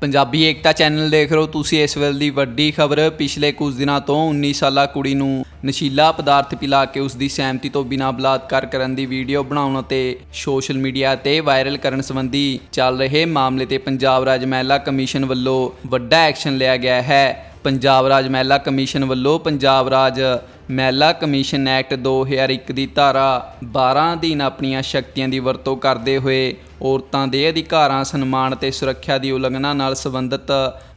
ਪੰਜਾਬੀ ਏਕਤਾ channel ਦੇਖ ਰਹੇ ਹੋ ਤੁਸੀਂ ਇਸ ਵੇਲੇ ਦੀ ਵੱਡੀ ਖਬਰ। ਪਿਛਲੇ ਕੁਝ ਦਿਨਾਂ ਤੋਂ 19 ਸਾਲਾ ਕੁੜੀ ਨੂੰ ਨਸ਼ੀਲਾ ਪਦਾਰਥ ਪਿਲਾ ਕੇ ਉਸ ਦੀ ਸਹਿਮਤੀ ਤੋਂ ਬਿਨਾਂ ਬਲਾਤਕਾਰ ਕਰਨ ਦੀ ਵੀਡੀਓ ਬਣਾਉਣ ਅਤੇ ਸੋਸ਼ਲ ਮੀਡੀਆ ਤੇ ਵਾਇਰਲ ਕਰਨ ਸੰਬੰਧੀ ਚੱਲ ਰਹੇ ਮਾਮਲੇ ਤੇ ਪੰਜਾਬ ਰਾਜ ਮਹਿਲਾ ਕਮਿਸ਼ਨ ਵੱਲੋਂ ਵੱਡਾ ਐਕਸ਼ਨ ਲਿਆ ਗਿਆ ਹੈ। ਪੰਜਾਬ ਰਾਜ ਮਹਿਲਾ ਕਮਿਸ਼ਨ ਵੱਲੋਂ ਪੰਜਾਬ ਰਾਜ ਮਹਿਲਾ ਕਮਿਸ਼ਨ ਐਕਟ 2001 ਦੀ ਧਾਰਾ 12 ਅਧੀਨ ਆਪਣੀਆਂ ਸ਼ਕਤੀਆਂ ਦੀ ਵਰਤੋਂ ਕਰਦੇ ਹੋਏ ਔਰਤਾਂ ਦੇ ਅਧਿਕਾਰਾਂ, ਸਨਮਾਨ ਤੇ ਸੁਰੱਖਿਆ ਦੀ ਉਲੰਘਣਾ ਨਾਲ ਸੰਬੰਧਿਤ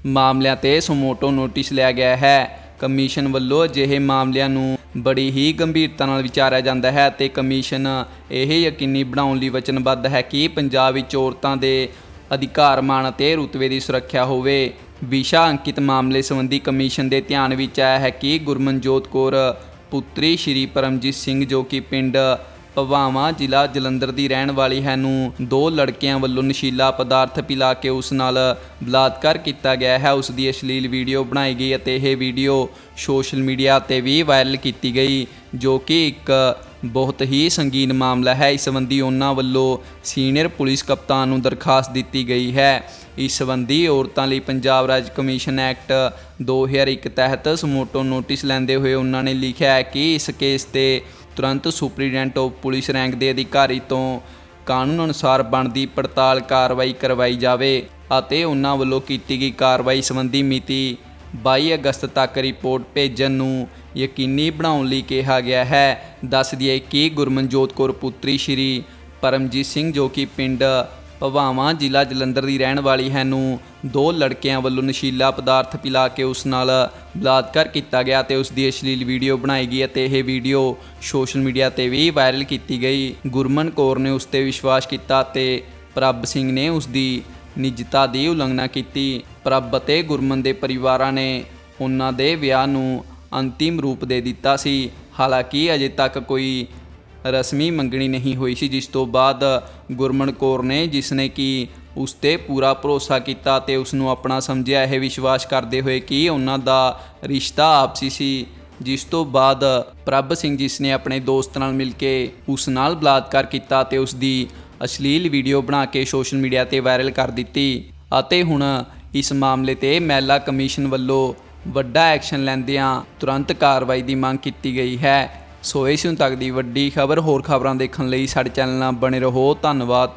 ਮਾਮਲਿਆਂ ਤੇ ਸੁਮੋਟੋ ਨੋਟਿਸ ਲਿਆ ਗਿਆ ਹੈ। ਕਮਿਸ਼ਨ ਵੱਲੋਂ ਅਜਿਹੇ ਮਾਮਲਿਆਂ ਨੂੰ ਬੜੀ ਹੀ ਗੰਭੀਰਤਾ ਨਾਲ ਵਿਚਾਰਿਆ ਜਾਂਦਾ ਹੈ ਤੇ ਕਮਿਸ਼ਨ ਇਹ ਯਕੀਨੀ ਬਣਾਉਣ ਲਈ ਵਚਨਬੱਧ ਹੈ ਕਿ ਪੰਜਾਬ ਵਿੱਚ ਔਰਤਾਂ ਦੇ ਅਧਿਕਾਰ ਮਾਣ ਅਤੇ ਰੁਤਬੇ ਦੀ ਸੁਰੱਖਿਆ ਹੋਵੇ। ਵਿਸ਼ਾ ਅੰਕਿਤ ਮਾਮਲੇ ਸੰਬੰਧੀ ਕਮਿਸ਼ਨ ਦੇ ਧਿਆਨ ਵਿੱਚ ਆਇਆ ਹੈ ਕਿ ਗੁਰਮਨਜੋਤ ਕੌਰ ਪੁੱਤਰੀ ਸ਼੍ਰੀ ਪਰਮਜੀਤ ਸਿੰਘ ਜੋ ਕਿ ਪਿੰਡ ਭਵਾਵਾਂ ਜ਼ਿਲ੍ਹਾ ਜਲੰਧਰ ਦੀ ਰਹਿਣ ਵਾਲੀ ਹੈ ਨੂੰ ਦੋ ਲੜਕਿਆਂ ਵੱਲੋਂ ਨਸ਼ੀਲਾ ਪਦਾਰਥ ਪਿਲਾ ਕੇ ਉਸ ਨਾਲ ਬਲਾਤਕਾਰ ਕੀਤਾ ਗਿਆ ਹੈ, ਉਸ ਦੀ ਅਸ਼ਲੀਲ ਵੀਡੀਓ ਬਣਾਈ ਗਈ ਅਤੇ ਇਹ ਵੀਡੀਓ ਸੋਸ਼ਲ ਮੀਡੀਆ ਤੇ ਵੀ ਵਾਇਰਲ ਕੀਤੀ ਗਈ, ਜੋ ਕਿ ਇੱਕ ਬਹੁਤ ਹੀ ਸੰਗੀਨ ਮਾਮਲਾ ਹੈ। ਇਸ ਸੰਬੰਧੀ ਉਹਨਾਂ ਵੱਲੋਂ ਸੀਨੀਅਰ ਪੁਲਿਸ ਕਪਤਾਨ ਨੂੰ ਦਰਖਾਸਤ ਦਿੱਤੀ ਗਈ ਹੈ। ਇਸ ਸੰਬੰਧੀ ਔਰਤਾਂ ਲਈ ਪੰਜਾਬ ਰਾਜ ਕਮਿਸ਼ਨ ਐਕਟ 2001 ਤਹਿਤ ਸਮੋਟੋ ਨੋਟਿਸ ਲੈਂਦੇ ਹੋਏ ਉਹਨਾਂ ਨੇ ਲਿਖਿਆ ਹੈ ਕਿ ਇਸ ਕੇਸ ਤੇ ਤੁਰੰਤ ਸੁਪਰੀਡੈਂਟ ਆਫ ਪੁਲਿਸ ਰੈਂਕ ਦੇ ਅਧਿਕਾਰੀ ਤੋਂ ਕਾਨੂੰਨ ਅਨੁਸਾਰ ਬਣਦੀ ਪੜਤਾਲ ਕਾਰਵਾਈ ਕਰਵਾਈ ਜਾਵੇ ਅਤੇ ਉਹਨਾਂ ਵੱਲੋਂ ਕੀਤੀ ਗਈ ਕਾਰਵਾਈ ਸੰਬੰਧੀ ਮਿਤੀ 22 ਅਗਸਤ ਤੱਕ ਰਿਪੋਰਟ ਭੇਜਣ ਨੂੰ ਯਕੀਨੀ ਬਣਾਉਣ ਲਈ ਕਿਹਾ ਗਿਆ ਹੈ। ਦੱਸ ਦਈਏ ਕਿ ਗੁਰਮਨਜੋਤ ਕੌਰ ਪੁੱਤਰੀ ਸ਼੍ਰੀ ਪਰਮਜੀਤ ਸਿੰਘ ਜੋ ਕਿ ਪਿੰਡ ਭਵਾਵਾਂ ਜ਼ਿਲ੍ਹਾ ਜਲੰਧਰ ਦੀ ਰਹਿਣ ਵਾਲੀ ਹੈ ਨੂੰ ਦੋ ਲੜਕਿਆਂ ਵੱਲੋਂ ਨਸ਼ੀਲਾ ਪਦਾਰਥ ਪਿਲਾ ਕੇ ਉਸ ਨਾਲ ਬਲਾਤਕਾਰ ਕੀਤਾ ਗਿਆ ਤੇ ਉਸ ਦੀ ਅਸ਼ਲੀਲ ਵੀਡੀਓ ਬਣਾਈ ਗਈ ਅਤੇ ਇਹ ਵੀਡੀਓ ਸੋਸ਼ਲ ਮੀਡੀਆ ਤੇ ਵੀ ਵਾਇਰਲ ਕੀਤੀ ਗਈ। ਗੁਰਮਨ ਕੌਰ ਨੇ ਉਸ ਤੇ ਵਿਸ਼ਵਾਸ ਕੀਤਾ ਤੇ ਪ੍ਰਭ ਸਿੰਘ ਨੇ ਉਸ ਦੀ ਨਿੱਜਤਾ ਦੀ ਉਲੰਘਣਾ ਕੀਤੀ। ਪ੍ਰਭ ਅਤੇ ਗੁਰਮਨ ਦੇ ਪਰਿਵਾਰਾਂ ਨੇ ਉਹਨਾਂ ਦੇ ਵਿਆਹ ਨੂੰ ਅੰਤਿਮ ਰੂਪ ਦੇ ਦਿੱਤਾ ਸੀ। ਹਾਲਾਂਕਿ ਅਜੇ ਤੱਕ ਕੋਈ ਰਸਮੀ ਮੰਗਣੀ ਨਹੀਂ ਹੋਈ ਸੀ, ਜਿਸ ਤੋਂ ਬਾਅਦ ਗੁਰਮਨ ਕੌਰ ਨੇ ਜਿਸ ਨੇ ਕਿ ਉਸ ਤੇ ਪੂਰਾ ਭਰੋਸਾ ਕੀਤਾ ਤੇ ਉਸ ਨੂੰ ਆਪਣਾ ਸਮਝਿਆ, ਇਹ ਵਿਸ਼ਵਾਸ ਕਰਦੇ ਹੋਏ ਕਿ ਉਹਨਾਂ ਦਾ ਰਿਸ਼ਤਾ ਆਪਸੀ ਸੀ, ਜਿਸ ਤੋਂ ਬਾਅਦ ਪ੍ਰਭ ਸਿੰਘ ਜਿਸ ਨੇ ਆਪਣੇ ਦੋਸਤ ਨਾਲ ਮਿਲ ਕੇ ਉਸ ਨਾਲ ਬਲਾਤਕਾਰ ਕੀਤਾ ਤੇ ਉਸ ਦੀ ਅਸ਼ਲੀਲ ਵੀਡੀਓ ਬਣਾ ਕੇ ਸੋਸ਼ਲ ਮੀਡੀਆ ਤੇ ਵਾਇਰਲ ਕਰ ਦਿੱਤੀ ਅਤੇ ਹੁਣ ਇਸ ਮਾਮਲੇ ਤੇ ਮਹਿਲਾ ਕਮਿਸ਼ਨ ਵੱਲੋਂ ਵੱਡਾ ਐਕਸ਼ਨ ਲੈਂਦਿਆਂ ਤੁਰੰਤ ਕਾਰਵਾਈ ਦੀ ਮੰਗ ਕੀਤੀ ਗਈ ਹੈ। ਸੋ ਇਸ ਨੂੰ ਤੱਕ ਦੀ ਵੱਡੀ ਖਬਰ। ਹੋਰ ਖਬਰਾਂ ਦੇਖਣ ਲਈ ਸਾਡੇ ਚੈਨਲ ਨਾਲ ਬਣੇ ਰਹੋ। ਧੰਨਵਾਦ।